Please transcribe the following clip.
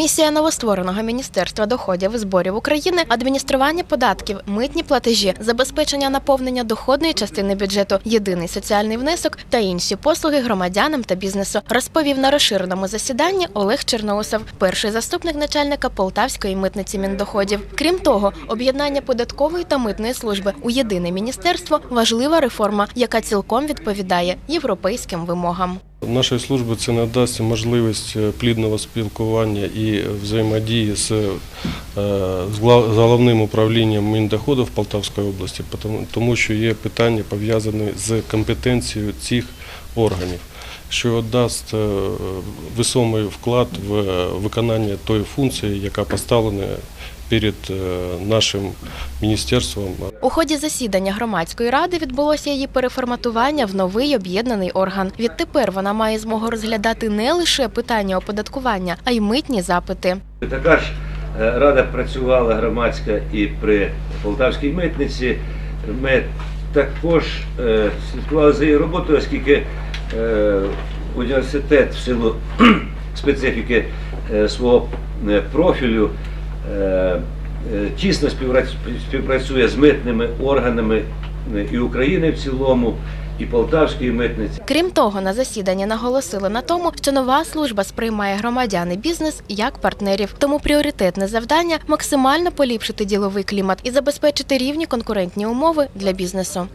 Місія новоствореного міністерства доходів і зборів України адміністрування податків, митні платежі, забезпечення наповнення доходної частини бюджету, єдиний соціальний внесок та інші послуги громадянам та бізнесу, розповів на розширеному засіданні Олег Черноусов, перший заступник начальника Полтавської митниці Міндоходів. Крім того, об'єднання податкової та митної служби у єдине міністерство важлива реформа, яка цілком відповідає європейським вимогам. Нашої служби це надасть можливість е, плідного спілкування і взаємодії з, е, головним управлінням Міндоходів Полтавської області, тому що є питання пов'язані з компетенцією цих органів, що дасть е, весомий вклад в виконання тої функції, яка поставлена перед е, нашим міністерством. У ході засідання громадської ради відбулося її переформатування в новий об'єднаний орган. Відтепер вона має змогу розглядати не лише питання оподаткування, а й митні запити. Така ж е, рада працювала громадська і при Полтавській митниці. Ми також е, слідкували за її роботою, оскільки університет в силу специфіки свого профілю тісно співпрацю- співпрацює з митними органами е, і України в цілому, і Полтавської митниці. Крім того, на засіданні наголосили на тому, що нова служба сприймає громадян і бізнес як партнерів. Тому пріоритетне завдання максимально поліпшити діловий клімат і забезпечити рівні конкурентні умови для бізнесу.